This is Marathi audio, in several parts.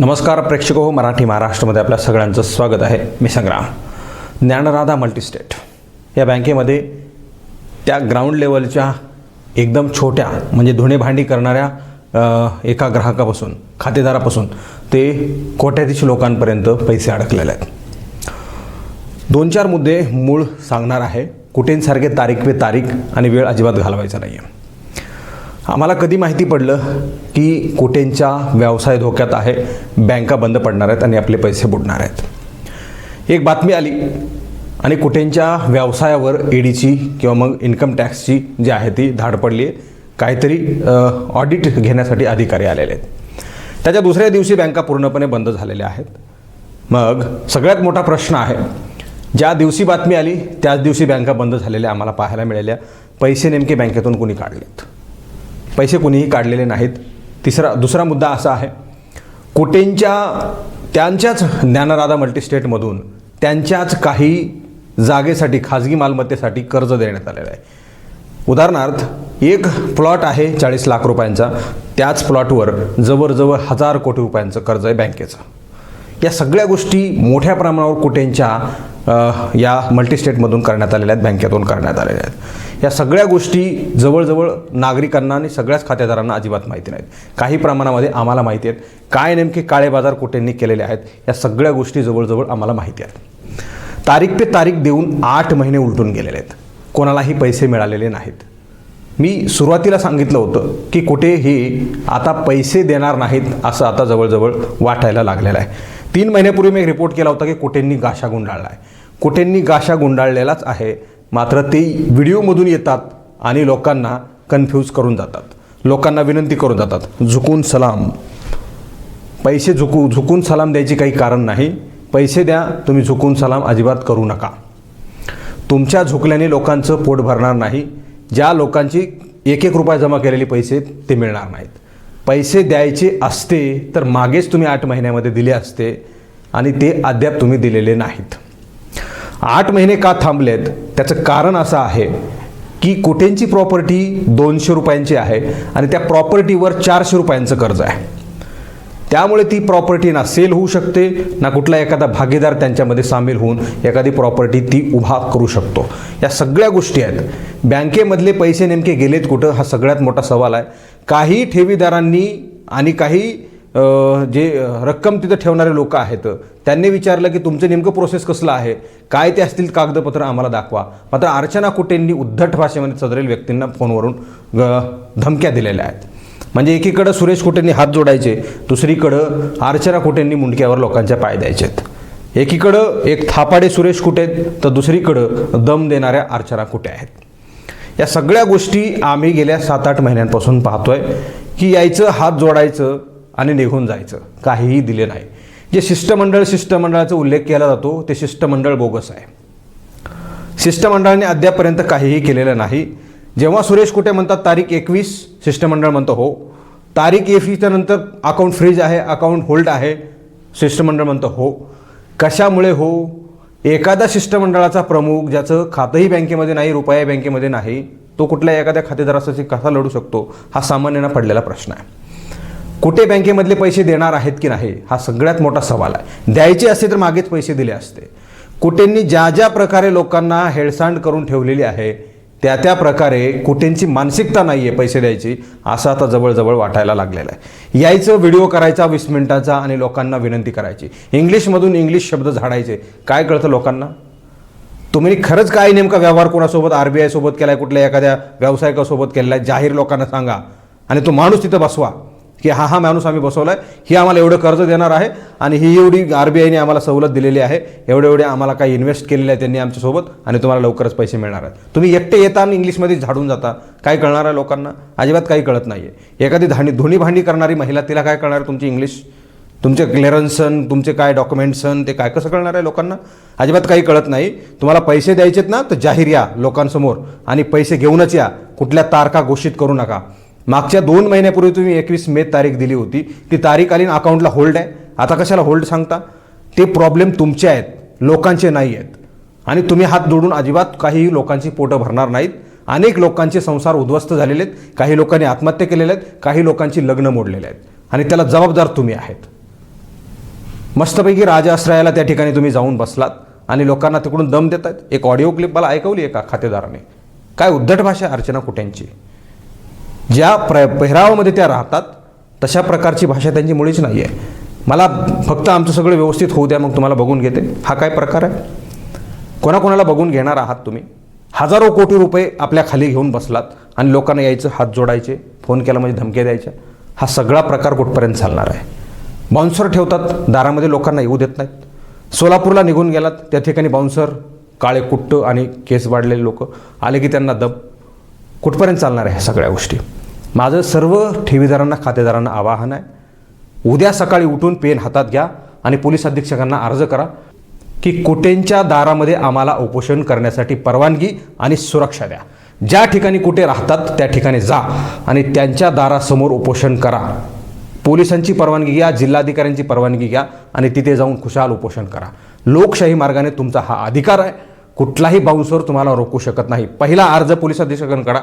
नमस्कार प्रेक्षक हो मराठी महाराष्ट्रामध्ये आपल्या सगळ्यांचं स्वागत आहे. मी संग्राम. ज्ञानराधा मल्टीस्टेट. या बँकेमध्ये त्या ग्राउंड लेवलच्या एकदम छोट्या म्हणजे धुणे भांडी करणाऱ्या एका ग्राहकापासून खातेदारापासून ते कोट्याधीश लोकांपर्यंत पैसे अडकलेले आहेत. दोन चार मुद्दे मूळ सांगणार आहे. कुठेंसारखे तारीख पे तारीख आणि वेळ अजिबात घालवायचा नाही आहे आम्हाला कधी माहिती पडलं की कुठेंच्या व्यवसाय धोक्यात आहे बँका बंद पडणार आहेत आणि आपले पैसे बुडणार आहेत? एक बातमी आली आणि कुठेंच्या व्यवसायावर ईडीची किंवा मग इन्कम टॅक्सची जी आहे ती धाड पडली आहे काहीतरी ऑडिट घेण्यासाठी अधिकारी आलेले आहेत. त्याच्या दुसऱ्या दिवशी बँका पूर्णपणे बंद झालेल्या आहेत. मग सगळ्यात मोठा प्रश्न आहे ज्या दिवशी बातमी आली त्याच दिवशी बँका बंद झालेल्या आम्हाला पाहायला मिळाल्या. पैसे नेमके बँकेतून कुणी काढलेत? पैसे कुणीही काढलेले नाहीत. तिसरा दुसरा मुद्दा असा आहे कुटेंच्या त्यांच्याच ज्ञानराधा मल्टीस्टेटमधून त्यांच्याच काही जागेसाठी खाजगी मालमत्तेसाठी कर्ज देण्यात आलेलं आहे. उदाहरणार्थ एक प्लॉट आहे चाळीस लाख रुपयांचा. त्याच प्लॉटवर जवळजवळ हजार कोटी रुपयांचं कर्ज आहे बँकेचं. या सगळ्या गोष्टी मोठ्या प्रमाणावर कुटेंच्या या या मल्टीस्टेटमधून करण्यात आलेल्या आहेत बँकेतून करण्यात आलेल्या आहेत. या सगळ्या गोष्टी जवळजवळ नागरिकांना आणि सगळ्याच खातेदारांना अजिबात माहिती नाहीत. काही प्रमाणामध्ये आम्हाला माहिती आहेत. काय नेमके काळे बाजार कुटेंनी केलेले आहेत या सगळ्या गोष्टी जवळजवळ आम्हाला माहिती आहेत. तारीख ते तारीख देऊन आठ महिने उलटून गेलेले आहेत. कोणालाही पैसे मिळालेले नाहीत. मी सुरुवातीला सांगितलं होतं की कुठेही आता पैसे देणार नाहीत असं आता जवळजवळ वाटायला लागलेलं आहे. तीन महिन्यापूर्वी मी एक रिपोर्ट केला होता की कुठेंनी गाशा गुंडाळला आहे कुठेंनी गाशा गुंडाळलेलाच आहे मात्र ते व्हिडिओमधून येतात आणि लोकांना कन्फ्यूज करून जातात. लोकांना विनंती करून जातात झुकून सलाम. पैसे झुकू झुकून सलाम द्यायची काही कारण नाही. पैसे द्या तुम्ही झुकून सलाम अजिबात करू नका. तुमच्या झुकल्याने लोकांचं पोट भरणार नाही. ज्या लोकांची एक एक रुपया जमा केलेले पैसे ते मिळणार नाहीत. पैसे द्यायचे असते तर मागेच तुम्ही आठ महिन्यामध्ये दिले असते. आणि ते अद्याप तुम्ही दिलेले नाहीत. आठ महिने का थांबलेत? त्याचं कारण असं आहे की कुठेंची प्रॉपर्टी दोनशे रुपयांची आहे आणि त्या प्रॉपर्टीवर चारशे रुपयांचं कर्ज आहे. त्यामुळे ती प्रॉपर्टी ना सेल होऊ शकते ना कुठला एखादा भागीदार त्यांच्यामध्ये सामील होऊन एखादी प्रॉपर्टी ती उभा करू शकतो. या सगळ्या गोष्टी आहेत. बँकेमधले पैसे नेमके गेलेत कुठं? हा सगळ्यात मोठा सवाल आहे. काही ठेवीदारांनी आणि काही जे रक्कम तिथं ठेवणारे लोक आहेत त्यांनी विचारलं की तुमचं नेमकं प्रोसेस कसलं आहे? काय ते असतील कागदपत्र आम्हाला दाखवा. मात्र अर्चना कुटेंनी उद्धट भाषेमध्ये सदरेल व्यक्तींना फोनवरून ग- धमक्या दिलेल्या आहेत. म्हणजे एकीकडं सुरेश कुटेंनी हात जोडायचे दुसरीकडं अर्चना कुटेंनी मुंडक्यावर लोकांच्या पाय द्यायचेत एकीकडं एक थापाडे सुरेश कुटे तर दुसरीकडं दम देणाऱ्या अर्चना कुटे आहेत. या सगळ्या गोष्टी आम्ही गेल्या सात आठ महिन्यांपासून पाहतोय की यायचं हात जोडायचं आणि निघून जायचं. काहीही दिले नाही. जे शिष्टमंडळ शिष्टमंडळाचा उल्लेख केला जातो ते शिष्टमंडळ बोगस आहे. शिष्टमंडळाने अद्यापर्यंत काहीही केलेलं नाही. जेव्हा सुरेश कुटे म्हणतात तारीख एकवीस शिष्टमंडळ म्हणतं हो. तारीख एकवीसच्या नंतर अकाउंट फ्रीज आहे अकाउंट होल्ड आहे शिष्टमंडळ म्हणतं हो. कशामुळे हो? एखादा शिष्टमंडळाचा प्रमुख ज्याचं खातंही बँकेमध्ये नाही रुपया बँकेमध्ये नाही तो कुठल्या एखाद्या खातेदारासाठी कसा लढू शकतो? हा सामान्यांना पडलेला प्रश्न आहे. कुठे बँकेमधले पैसे देणार आहेत की नाही हा सगळ्यात मोठा सवाल आहे. द्यायचे असते तर मागेच पैसे दिले असते. कुटेंनी ज्या ज्या प्रकारे लोकांना हेळसांड करून ठेवलेली आहे त्या त्या प्रकारे कुटेंची मानसिकता नाही आहे पैसे द्यायची असं आता जवळजवळ वाटायला लागलेलं आहे. यायचं व्हिडिओ करायचा वीस मिनिटाचा आणि लोकांना विनंती करायची. इंग्लिशमधून इंग्लिश शब्द झाडायचे. काय कळतं लोकांना? तुम्ही खरंच काय नेमका व्यवहार कोणासोबत आर बी आयसोबत केला आहे कुठल्या एखाद्या व्यावसायिकासोबत केलेला आहे जाहीर लोकांना सांगा. आणि तो माणूस तिथं बसवा. की हा हा माणूस आम्ही बसवला आहे ही आम्हाला एवढं कर्ज देणार आहे आणि ही एवढी आर बी आयने आम्हाला सवलत दिलेली आहे. एवढे एवढे आम्हाला काही इन्व्हेस्ट केलेले आहे त्यांनी आमच्यासोबत आणि तुम्हाला लवकरच पैसे मिळणार आहेत. तुम्ही एकटे येता आणि इंग्लिशमध्ये झाडून जाता. काय कळणार आहे लोकांना? अजिबात काही कळत नाही आहे एखादी धाणी धुणी भांडी करणारी महिला तिला काय कळणार आहे तुमची इंग्लिश तुमचे क्लिअरन्सन तुमचे काय डॉक्युमेंट्सन ते काय कसं कळणार आहे लोकांना? अजिबात काही कळत नाही. तुम्हाला पैसे द्यायचेत ना तर जाहीर या लोकांसमोर. आणि पैसे घेऊनच या. कुठल्या तारखा घोषित करू नका. मागच्या दोन महिन्यापूर्वी तुम्ही एकवीस मे तारीख दिली होती. ती तारीख आली अकाउंटला होल्ड आहे. आता कशाला होल्ड सांगता? ते प्रॉब्लेम तुमचे आहेत. लोकांचे नाही आहेत. आणि तुम्ही हात जोडून अजिबात काही लोकांची पोटं भरणार नाहीत. अनेक लोकांचे संसार उद्ध्वस्त झालेले आहेत. काही लोकांनी आत्महत्या केलेल्या आहेत. काही लोकांची लग्न मोडलेले आहेत. आणि त्याला जबाबदार तुम्ही आहेत. मस्तपैकी राजाश्रयाला त्या ठिकाणी तुम्ही जाऊन बसलात. आणि लोकांना तिकडून दम देत आहेत एक ऑडिओ क्लिप मला ऐकवली एका खातेदाराने. काय उद्धट भाषा अर्चना कुट्यांची ज्या प्र पेहरावामध्ये त्या राहतात तशा प्रकारची भाषा त्यांची मुळीच नाही आहे मला फक्त आमचं सगळं व्यवस्थित होऊ द्या मग तुम्हाला बघून घेते. हा काय प्रकार आहे? कोणाकोणाला बघून घेणार आहात तुम्ही? हजारो कोटी रुपये आपल्या खाली घेऊन बसलात आणि लोकांना यायचं हात जोडायचे फोन केला म्हणजे धमक्या द्यायच्या. हा सगळा प्रकार कुठपर्यंत चालणार आहे? बाउन्सर ठेवतात दारामध्ये लोकांना येऊ देत नाहीत. सोलापूरला निघून गेलात त्या ठिकाणी बाउन्सर काळे कुट्ट आणि केस वाढलेले लोक आले की त्यांना दब. कुठपर्यंत चालणार आहे ह्या सगळ्या गोष्टी? माझं सर्व ठेवीदारांना खातेदारांना आवाहन आहे. उद्या सकाळी उठून पेन हातात घ्या आणि पोलीस अधीक्षकांना अर्ज करा की कुटेंच्या दारामध्ये आम्हाला उपोषण करण्यासाठी परवानगी आणि सुरक्षा द्या. ज्या ठिकाणी कुठे राहतात त्या ठिकाणी जा आणि त्यांच्या दारासमोर उपोषण करा. पोलिसांची परवानगी घ्या जिल्हाधिकाऱ्यांची परवानगी घ्या आणि तिथे जाऊन खुशाल उपोषण करा. लोकशाही मार्गाने तुमचा हा अधिकार आहे. कुठलाही बाउन्सर तुम्हाला रोखू शकत नाही. पहिला अर्ज पोलीस अधीक्षकांना करा.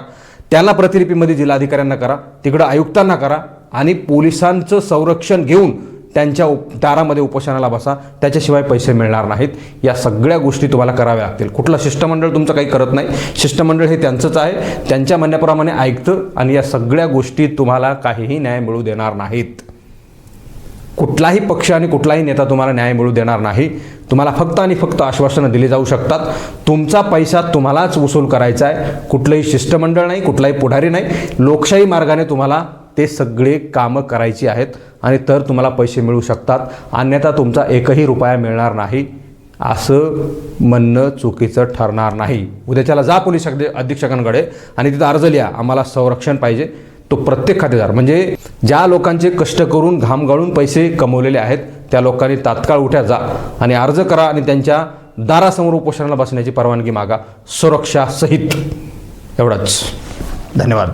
त्याला प्रतिलिपीमध्ये जिल्हाधिकाऱ्यांना करा. तिकडं आयुक्तांना करा. आणि पोलिसांचं संरक्षण घेऊन त्यांच्या उप दारामध्ये उपोषणाला बसा. त्याच्याशिवाय पैसे मिळणार नाहीत. या सगळ्या गोष्टी तुम्हाला कराव्या लागतील. कुठलं शिष्टमंडळ तुमचं काही करत नाही. शिष्टमंडळ हे त्यांचंच आहे. त्यांच्या म्हणण्याप्रमाणे ऐकतं. आणि या सगळ्या गोष्टी तुम्हाला काहीही न्याय मिळू देणार नाहीत. कुठलाही पक्ष आणि कुठलाही नेता तुम्हाला न्याय मिळू देणार नाही. तुम्हाला फक्त आणि फक्त आश्वासनं दिली जाऊ शकतात. तुमचा पैसा तुम्हालाच वसूल करायचा आहे. कुठलंही शिष्टमंडळ नाही कुठलाही पुढारी नाही. लोकशाही मार्गाने तुम्हाला ते सगळे कामं करायची आहेत आणि तर तुम्हाला पैसे मिळू शकतात. अन्यथा तुमचा एकही रुपया मिळणार नाही. असं म्हणणं चुकीचं ठरणार नाही. उद्याच्याला जा पोलीस अधि- अधीक्षकांकडे आणि तिथं अर्ज लिहा. आम्हाला संरक्षण पाहिजे. तो प्रत्येक खातेदार म्हणजे ज्या लोकांचे कष्ट करून घाम गाळून पैसे कमवलेले आहेत त्या लोकांनी तात्काळ उठ्या जा आणि अर्ज करा आणि त्यांच्या दारासमोर उपोषणाला बसण्याची परवानगी मागा. सुरक्षा सहित. एवढंच. धन्यवाद.